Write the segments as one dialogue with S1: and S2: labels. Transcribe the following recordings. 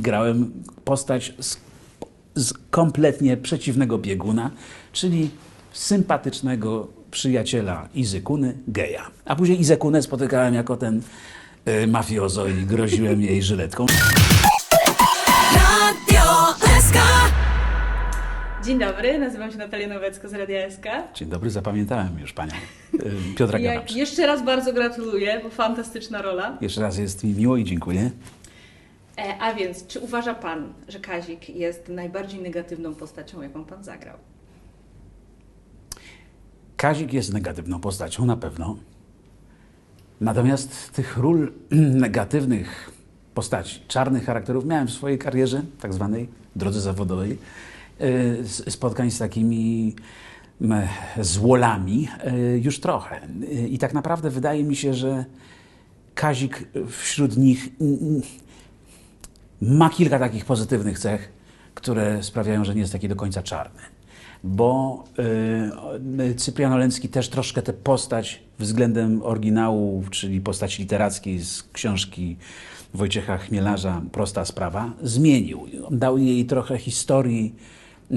S1: grałem postać z, z kompletnie przeciwnego bieguna, czyli sympatycznego przyjaciela Izykuny, geja. A później Izykunę spotykałem jako ten y, mafiozo i groziłem jej żyletką.
S2: Radio SK.
S3: Dzień dobry, nazywam się Natalia Nowecka z Radia SK.
S1: Dzień dobry, zapamiętałem już panią y, Piotra
S3: Ja
S1: Gadacz.
S3: jeszcze raz bardzo gratuluję, bo fantastyczna rola.
S1: Jeszcze raz jest mi miło i dziękuję.
S3: E, a więc, czy uważa Pan, że Kazik jest najbardziej negatywną postacią, jaką Pan zagrał?
S1: Kazik jest negatywną postacią, na pewno. Natomiast tych ról negatywnych postaci, czarnych charakterów miałem w swojej karierze, tak zwanej drodze zawodowej, e, spotkań z takimi złolami e, już trochę. I tak naprawdę wydaje mi się, że Kazik wśród nich ma kilka takich pozytywnych cech, które sprawiają, że nie jest taki do końca czarny. Bo y, Cyprian Oleński też troszkę tę postać względem oryginału, czyli postaci literackiej z książki Wojciecha Chmielarza Prosta Sprawa, zmienił. Dał jej trochę historii y,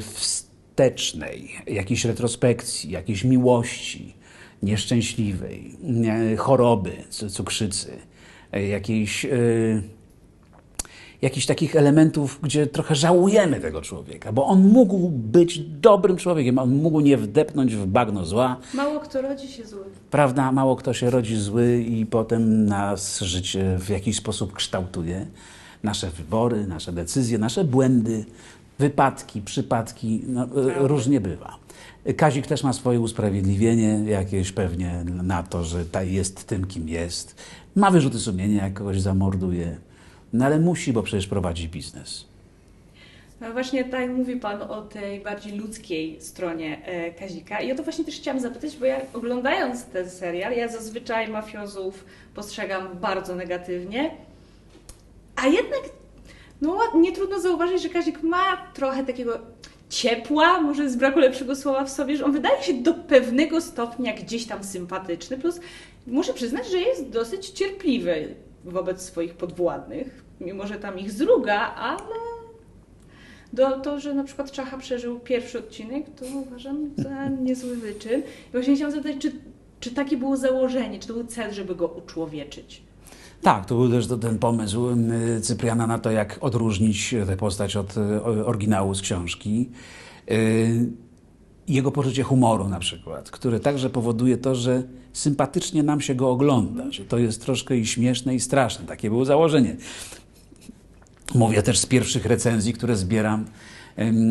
S1: wstecznej, jakiejś retrospekcji, jakiejś miłości nieszczęśliwej, nie, choroby, cu- cukrzycy, y, jakiejś... Y, jakichś takich elementów, gdzie trochę żałujemy tego człowieka, bo on mógł być dobrym człowiekiem, on mógł nie wdepnąć w bagno zła.
S3: Mało kto rodzi się zły.
S1: Prawda, mało kto się rodzi zły i potem nas życie w jakiś sposób kształtuje. Nasze wybory, nasze decyzje, nasze błędy, wypadki, przypadki, no, e, różnie bywa. Kazik też ma swoje usprawiedliwienie jakieś pewnie na to, że jest tym, kim jest. Ma wyrzuty sumienia, jak kogoś zamorduje. No ale musi, bo przecież prowadzi biznes.
S3: No właśnie tak mówi Pan o tej bardziej ludzkiej stronie e, Kazika. I o to właśnie też chciałam zapytać, bo ja oglądając ten serial, ja zazwyczaj mafiozów postrzegam bardzo negatywnie, a jednak no nie trudno zauważyć, że Kazik ma trochę takiego ciepła, może z braku lepszego słowa w sobie, że on wydaje się do pewnego stopnia gdzieś tam sympatyczny, plus muszę przyznać, że jest dosyć cierpliwy wobec swoich podwładnych, mimo że tam ich zruga, ale do, to, że na przykład Czacha przeżył pierwszy odcinek, to uważam za niezły wyczyn. I właśnie chciałam zapytać, czy, czy takie było założenie, czy to był cel, żeby go uczłowieczyć?
S1: Tak, to był też to- ten pomysł y, Cypriana na to, jak odróżnić tę postać od y, oryginału z książki. Jego poczucie humoru na przykład, które także powoduje to, że sympatycznie nam się go ogląda, że to jest troszkę i śmieszne i straszne. Takie było założenie. Mówię też z pierwszych recenzji, które zbieram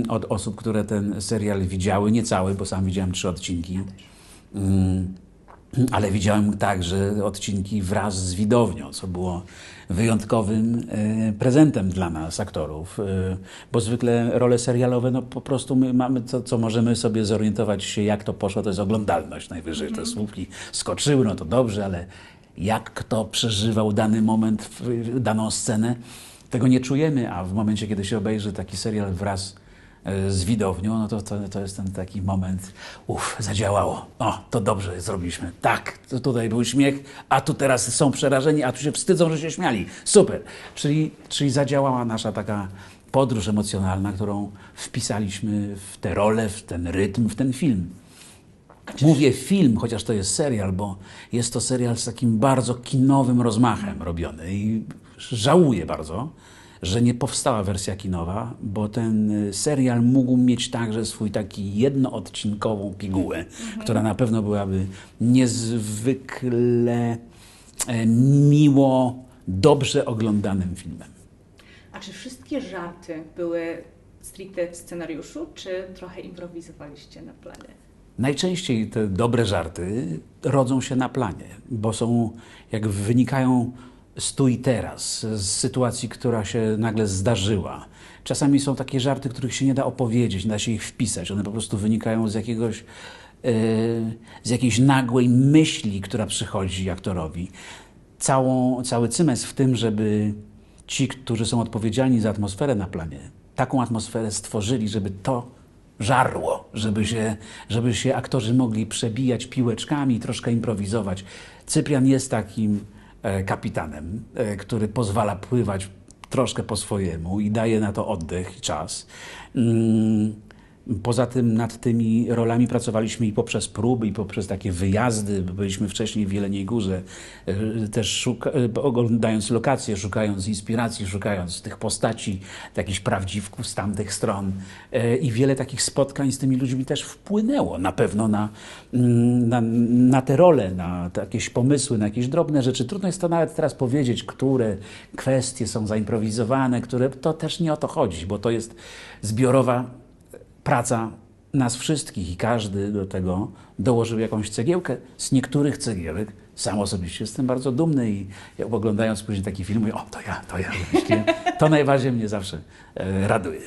S1: od osób, które ten serial widziały, nie cały, bo sam widziałem trzy odcinki. Ale widziałem także odcinki wraz z widownią, co było wyjątkowym e, prezentem dla nas, aktorów, e, bo zwykle role serialowe, no po prostu my mamy to, co możemy sobie zorientować się, jak to poszło, to jest oglądalność najwyżej. Te słupki skoczyły, no to dobrze, ale jak kto przeżywał dany moment, daną scenę, tego nie czujemy, a w momencie, kiedy się obejrzy taki serial wraz z widownią, no to, to, to jest ten taki moment, uff, zadziałało. O, to dobrze zrobiliśmy. Tak, to tutaj był śmiech, a tu teraz są przerażeni, a tu się wstydzą, że się śmiali. Super. Czyli, czyli zadziałała nasza taka podróż emocjonalna, którą wpisaliśmy w tę rolę, w ten rytm, w ten film. Mówię film, chociaż to jest serial, bo jest to serial z takim bardzo kinowym rozmachem robiony i żałuję bardzo, że nie powstała wersja kinowa, bo ten y, serial mógł mieć także swój taki jednoodcinkową pigułę, która na pewno byłaby niezwykle e, miło, dobrze oglądanym filmem.
S3: A czy wszystkie żarty były stricte w scenariuszu, czy trochę improwizowaliście na planie?
S1: Najczęściej te dobre żarty rodzą się na planie, bo są, jak wynikają z tu i teraz, z sytuacji, która się nagle zdarzyła. Czasami są takie żarty, których się nie da opowiedzieć, nie da się ich wpisać. One po prostu wynikają z jakiegoś, e, z jakiejś nagłej myśli, która przychodzi aktorowi. Całą, cały cymez w tym, żeby ci, którzy są odpowiedzialni za atmosferę na planie, taką atmosferę stworzyli, żeby to żarło, żeby się, żeby się aktorzy mogli przebijać piłeczkami, troszkę improwizować. Cyprian jest takim kapitanem, e, który pozwala pływać troszkę po swojemu i daje na to oddech i czas. Poza tym nad tymi rolami pracowaliśmy i poprzez próby, i poprzez takie wyjazdy. Byliśmy wcześniej w Jeleniej Górze, e, też szuka, e, oglądając lokacje, szukając inspiracji, szukając tych postaci, jakichś prawdziwków z tamtych stron. E, I wiele takich spotkań z tymi ludźmi też wpłynęło na pewno na, mm, na, na te role, na jakieś pomysły, na jakieś drobne rzeczy. Trudno jest to nawet teraz powiedzieć, które kwestie są zaimprowizowane, które to też nie o to chodzi, bo to jest zbiorowa praca nas wszystkich i każdy do tego dołożył jakąś cegiełkę. Z niektórych cegiełek sam osobiście jestem bardzo dumny i oglądając później taki film mówię, o to ja, to ja wymyśliłem. To najbardziej mnie zawsze e, raduje.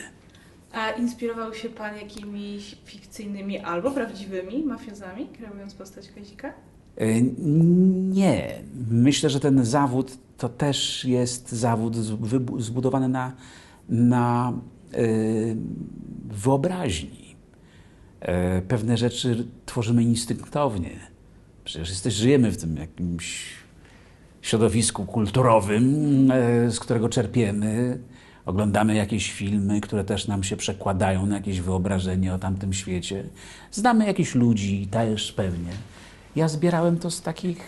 S3: A inspirował się Pan jakimiś fikcyjnymi albo prawdziwymi mafiozami, kreując postać Kazika?
S1: E, Nie. Myślę, że ten zawód to też jest zawód zbudowany na, na wyobraźni. E, Pewne rzeczy tworzymy instynktownie. Przecież jesteś, żyjemy w tym jakimś środowisku kulturowym, e, z którego czerpiemy. Oglądamy jakieś filmy, które też nam się przekładają na jakieś wyobrażenie o tamtym świecie. Znamy jakichś ludzi też pewnie. Ja zbierałem to z takich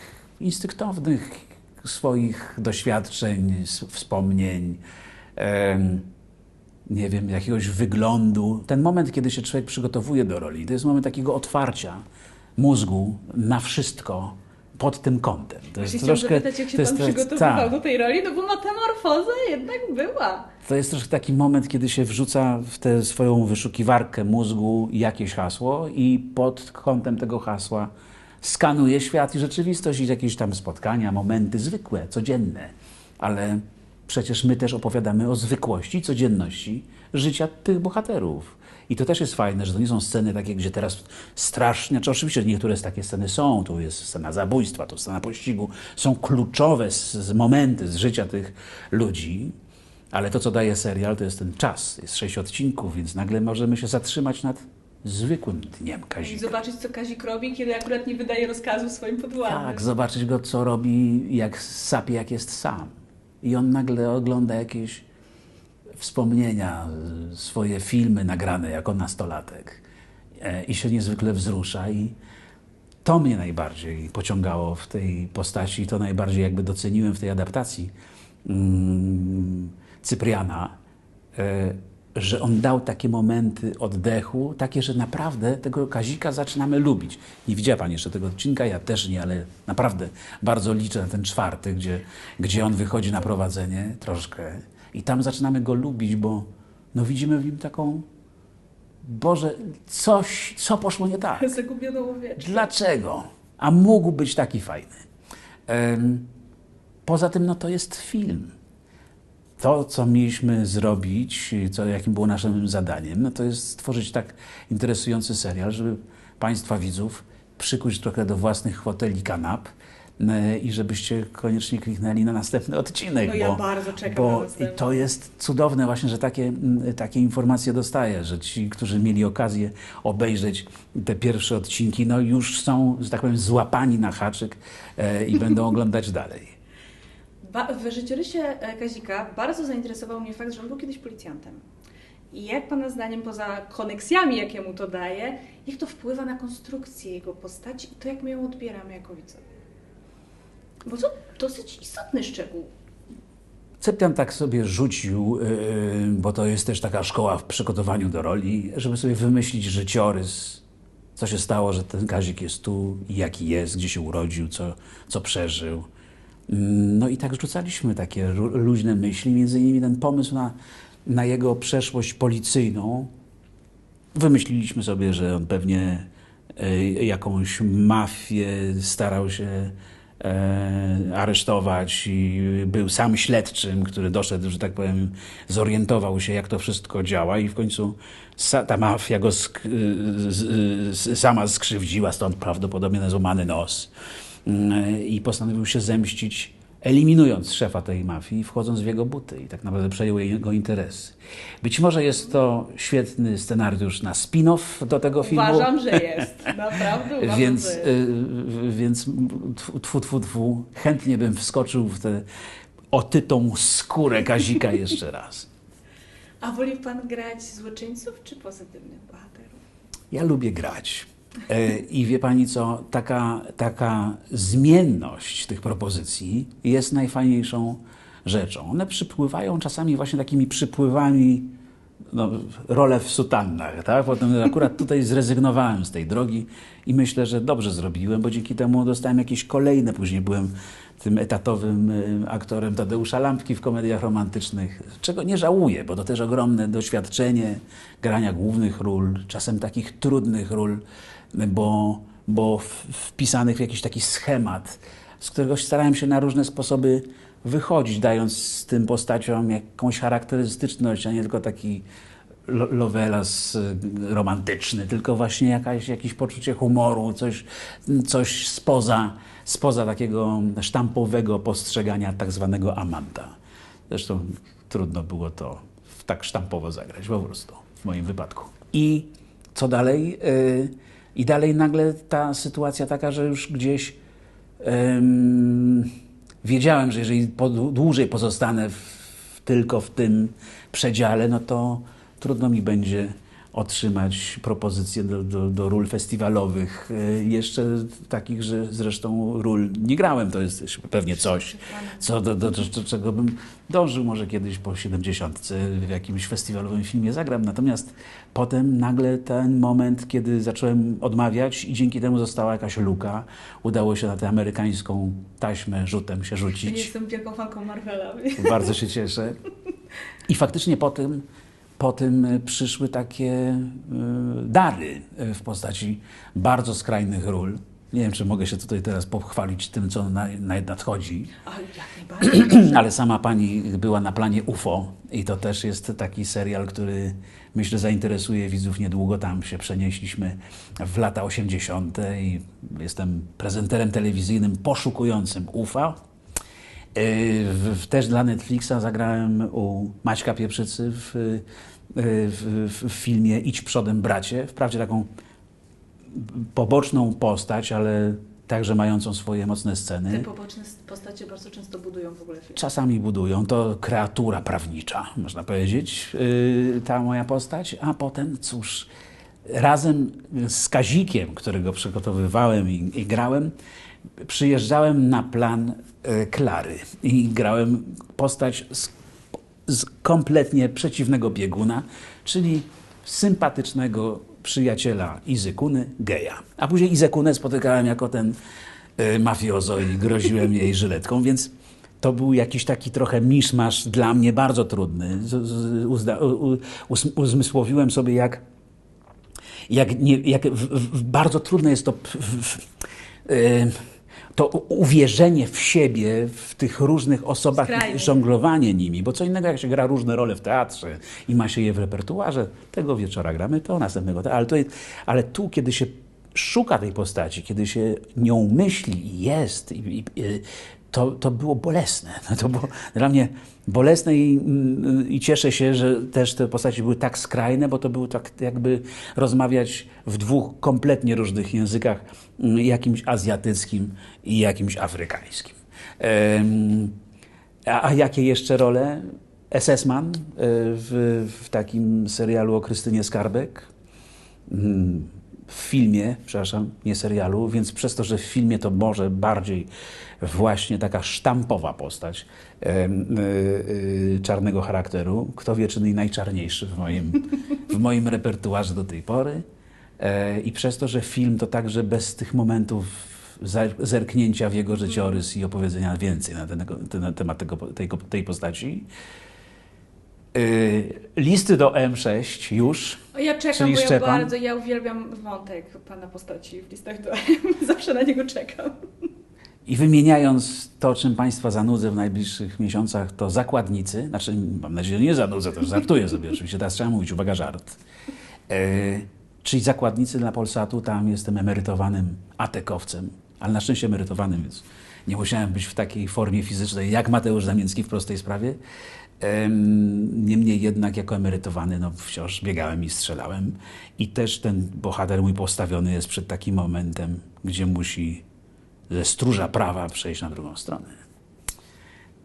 S1: instynktownych swoich doświadczeń, wspomnień, nie wiem, jakiegoś wyglądu. Ten moment, kiedy się człowiek przygotowuje do roli, to jest moment takiego otwarcia mózgu na wszystko pod tym kątem. To
S3: Właśnie chciałam zapytać, jak się Pan
S1: to
S3: przygotowywał
S1: tak.
S3: do tej roli, no bo metamorfoza jednak była.
S1: To jest troszkę taki moment, kiedy się wrzuca w tę swoją wyszukiwarkę mózgu jakieś hasło i pod kątem tego hasła skanuje świat i rzeczywistość i jakieś tam spotkania, momenty zwykłe, codzienne. Ale przecież my też opowiadamy o zwykłości, codzienności życia tych bohaterów. I to też jest fajne, że to nie są sceny takie, gdzie teraz strasznie, czy oczywiście niektóre z takie sceny są, tu jest scena zabójstwa, tu scena pościgu, są kluczowe z, z momenty z życia tych ludzi, ale to, co daje serial, to jest ten czas. Jest sześć odcinków, więc nagle możemy się zatrzymać nad zwykłym dniem
S3: I
S1: Kazika.
S3: zobaczyć, co Kazik robi, kiedy akurat nie wydaje rozkazu swoim podwładnym.
S1: Tak, zobaczyć go, co robi, jak sapie, jak jest sam. I on nagle ogląda jakieś wspomnienia, swoje filmy nagrane jako nastolatek e, i się niezwykle wzrusza. I to mnie najbardziej pociągało w tej postaci, to najbardziej jakby doceniłem w tej adaptacji mm, Cypriana, e, że on dał takie momenty oddechu, takie, że naprawdę tego Kazika zaczynamy lubić. Nie widziała Pani jeszcze tego odcinka, ja też nie, ale naprawdę bardzo liczę na ten czwarty, gdzie, gdzie on wychodzi na prowadzenie troszkę i tam zaczynamy go lubić, bo no widzimy w nim taką, Boże, coś, co poszło nie tak.
S3: Zagubioną owieczkę.
S1: Dlaczego? A mógł być taki fajny. Poza tym, no to jest film. To, co mieliśmy zrobić, co, jakim było naszym zadaniem, no to jest stworzyć tak interesujący serial, żeby Państwa widzów przykuć trochę do własnych foteli kanap e, i żebyście koniecznie kliknęli na następny odcinek.
S3: No ja
S1: bo,
S3: bardzo czekam
S1: bo. I to jest cudowne właśnie, że takie, takie informacje dostaję, że ci, którzy mieli okazję obejrzeć te pierwsze odcinki, no już są, że tak powiem, złapani na haczyk e, i będą oglądać dalej.
S3: W życiorysie e, Kazika bardzo zainteresował mnie fakt, że on był kiedyś policjantem. I jak Pana zdaniem, poza koneksjami, jakie mu to daje, jak to wpływa na konstrukcję jego postaci i to, jak my ją odbieramy jako widzowie? Bo to dosyć istotny szczegół.
S1: Cyprian tak sobie rzucił, yy, bo to jest też taka szkoła w przygotowaniu do roli, żeby sobie wymyślić życiorys, co się stało, że ten Kazik jest tu, jaki jest, gdzie się urodził, co, co przeżył. No i tak rzucaliśmy takie luźne myśli, między innymi ten pomysł na, na jego przeszłość policyjną. Wymyśliliśmy sobie, że on pewnie e, jakąś mafię starał się e, aresztować i był sam śledczym, który doszedł, że tak powiem, zorientował się, jak to wszystko działa i w końcu ta mafia go sk, z, sama skrzywdziła, stąd prawdopodobnie złamany nos. I postanowił się zemścić, eliminując szefa tej mafii i wchodząc w jego buty i tak naprawdę przejął jego interesy. Być może jest to świetny scenariusz na spin-off do tego filmu.
S3: Uważam, że jest. Naprawdę uważam,
S1: Więc,
S3: że jest.
S1: y, więc tfu, tfu, tfu, tfu, chętnie bym wskoczył w te otytą skórę Kazika jeszcze raz.
S3: A woli pan grać złoczyńców czy pozytywnych bohaterów?
S1: Ja lubię grać. E, I wie pani co, taka, taka zmienność tych propozycji jest najfajniejszą rzeczą. One przypływają czasami właśnie takimi przypływami, no, role w sutannach, tak? Potem akurat tutaj zrezygnowałem z tej drogi i myślę, że dobrze zrobiłem, bo dzięki temu dostałem jakieś kolejne, później byłem tym etatowym y, aktorem Tadeusza Lampki w komediach romantycznych, czego nie żałuję, bo to też ogromne doświadczenie grania głównych ról, czasem takich trudnych ról, bo, bo wpisanych w jakiś taki schemat, z którego starałem się na różne sposoby wychodzić, dając tym postaciom jakąś charakterystyczność, a nie tylko taki lo- lovelas y, romantyczny, tylko właśnie jakaś, jakieś poczucie humoru, coś, coś spoza, spoza takiego sztampowego postrzegania tak zwanego amanta. Zresztą trudno było to tak sztampowo zagrać, po prostu, w moim wypadku. I co dalej? Y, I dalej nagle ta sytuacja taka, że już gdzieś Ym, wiedziałem, że jeżeli dłużej pozostanę w, tylko w tym przedziale, no to trudno mi będzie otrzymać propozycje do, do, do ról festiwalowych. Y, Jeszcze takich, że zresztą ról nie grałem. To jest pewnie coś, co do, do, do, czego bym dążył może kiedyś po 70 w jakimś festiwalowym filmie zagram. Natomiast potem nagle ten moment, kiedy zacząłem odmawiać i dzięki temu została jakaś luka, udało się na tę amerykańską taśmę rzutem się rzucić.
S3: jestem wielką fanką Marvela.
S1: Bardzo się cieszę. I faktycznie po tym, po tym y, przyszły takie y, dary y, w postaci bardzo skrajnych ról. Nie wiem, czy mogę się tutaj teraz pochwalić tym, co na, na nadchodzi,
S3: Ale
S1: sama pani była na planie UFO i to też jest taki serial, który myślę zainteresuje widzów niedługo. Tam się przenieśliśmy w lata 80. i jestem prezenterem telewizyjnym poszukującym w, też dla Netflixa zagrałem u Maćka Pieprzycy w, w, w, w filmie Idź przodem bracie. Wprawdzie taką poboczną postać, ale także mającą swoje mocne
S3: Te
S1: sceny.
S3: poboczne postacie bardzo często budują w ogóle film.
S1: Czasami budują. To kreatura prawnicza, można powiedzieć, yy, ta moja postać. A potem, cóż, razem z Kazikiem, którego przygotowywałem i, i grałem, przyjeżdżałem na plan e, Klary i grałem postać z, z kompletnie przeciwnego bieguna, czyli sympatycznego przyjaciela Izykuny, geja. A później Izykunę spotykałem jako ten e, mafiozo i groziłem jej żyletką, więc to był jakiś taki trochę miszmasz dla mnie bardzo trudny. Uzda, u, uzmysłowiłem sobie, jak jak, nie, jak w, w, bardzo trudne jest to, w, y, to uwierzenie w siebie, w tych różnych osobach,
S3: Skrajnie.
S1: i żonglowanie nimi, bo co innego jak się gra różne role w teatrze i ma się je w repertuarze, tego wieczora gramy to, następnego to, ale, to jest, ale tu, kiedy się szuka tej postaci, kiedy się nią myśli i jest, i, i, to, to było bolesne. To było dla mnie bolesne i, i cieszę się, że też te postaci były tak skrajne, bo to było tak jakby rozmawiać w dwóch kompletnie różnych językach, jakimś azjatyckim i jakimś afrykańskim. A, a jakie jeszcze role? SS-man e, w, w takim serialu o Krystynie Skarbek. W filmie, przepraszam, nie serialu, więc przez to, że w filmie to może bardziej właśnie taka sztampowa postać y, y, czarnego charakteru, kto wie, czy nie najczarniejszy w moim, w moim repertuarze do tej pory. E, I przez to, że film to także bez tych momentów zer- zerknięcia w jego życiorys i opowiedzenia więcej na, ten, na temat tego, tej, tej postaci. Y, Listy do M6 już.
S3: Ja czekam,
S1: Czyli
S3: bo ja
S1: Szczepan?
S3: bardzo, ja uwielbiam wątek pana postaci w listach do Zawsze na niego czekam.
S1: I wymieniając to, czym Państwa zanudzę w najbliższych miesiącach, to zakładnicy, znaczy mam nadzieję, że nie zanudzę, też żartuję sobie oczywiście, teraz trzeba mówić, uwaga, żart. E, czyli zakładnicy dla Polsatu, tam jestem emerytowanym atekowcem, ale na szczęście emerytowanym, więc nie musiałem być w takiej formie fizycznej jak Mateusz Zamięcki w prostej sprawie. Em, Niemniej jednak jako emerytowany no, wciąż biegałem i strzelałem. I też ten bohater mój postawiony jest przed takim momentem, gdzie musi ze stróża prawa przejść na drugą stronę.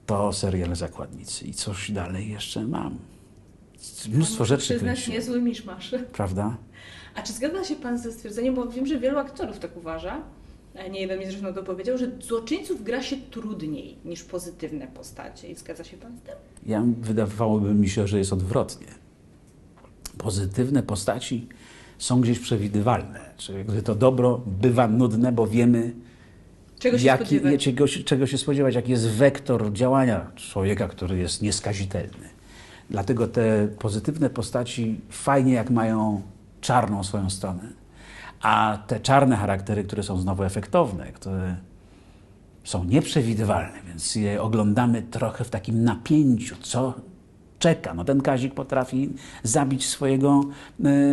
S1: to serial Zakładnicy. I coś dalej jeszcze mam. Mnóstwo rzeczy
S3: Przyznać
S1: kręci,
S3: niezły miszmasz.
S1: prawda?
S3: A czy zgadza się Pan ze stwierdzeniem, bo wiem, że wielu aktorów tak uważa, nie jeden mi zresztą to powiedział, że złoczyńców gra się trudniej niż pozytywne postacie. I zgadza się Pan z tym?
S1: Ja wydawałoby mi się, że jest odwrotnie. Pozytywne postaci są gdzieś przewidywalne. Czyli gdy to dobro bywa nudne, bo wiemy,
S3: Czego się
S1: jaki,
S3: spodziewać?
S1: czego, czego się spodziewać, jaki jest wektor działania człowieka, który jest nieskazitelny. Dlatego te pozytywne postaci fajnie jak mają czarną swoją stronę, a te czarne charaktery, które są znowu efektowne, które są nieprzewidywalne, więc je oglądamy trochę w takim napięciu, co czeka. No ten Kazik potrafi zabić swojego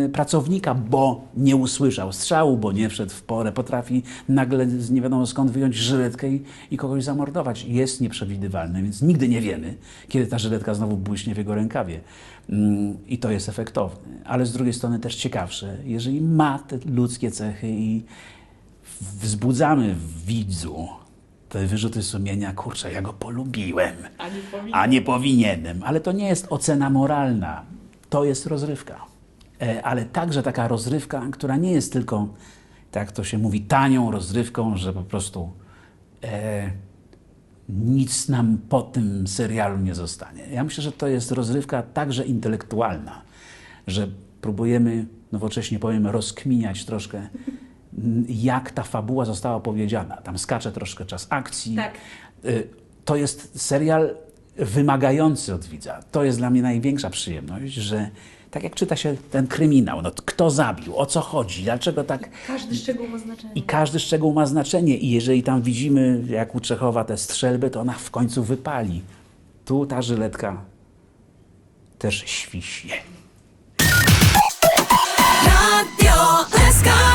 S1: y, pracownika, bo nie usłyszał strzału, bo nie wszedł w porę. Potrafi nagle z nie wiadomo skąd wyjąć żyletkę i, i kogoś zamordować. Jest nieprzewidywalny, więc nigdy nie wiemy, kiedy ta żyletka znowu błyśnie w jego rękawie. Mm, I to jest efektowne. Ale z drugiej strony też ciekawsze, jeżeli ma te ludzkie cechy i wzbudzamy w widzu te wyrzuty sumienia, kurczę, ja go polubiłem,
S3: A nie powinien.
S1: a nie powinienem. Ale to nie jest ocena moralna, to jest rozrywka. E, Ale także taka rozrywka, która nie jest tylko, tak to się mówi, tanią rozrywką, że po prostu e, nic nam po tym serialu nie zostanie. Ja myślę, że to jest rozrywka także intelektualna, że próbujemy, nowocześnie powiem, rozkminiać troszkę, jak ta fabuła została opowiedziana. Tam skacze troszkę czas akcji.
S3: Tak.
S1: Y, to jest serial wymagający od widza. To jest dla mnie największa przyjemność, że tak jak czyta się ten kryminał, no, kto zabił, o co chodzi, dlaczego tak.
S3: I każdy szczegół ma znaczenie.
S1: I każdy szczegół ma znaczenie. I jeżeli tam widzimy, jak u Czechowa, te strzelby, to ona w końcu wypali. Tu ta żyletka też świśnie. Radio Escar.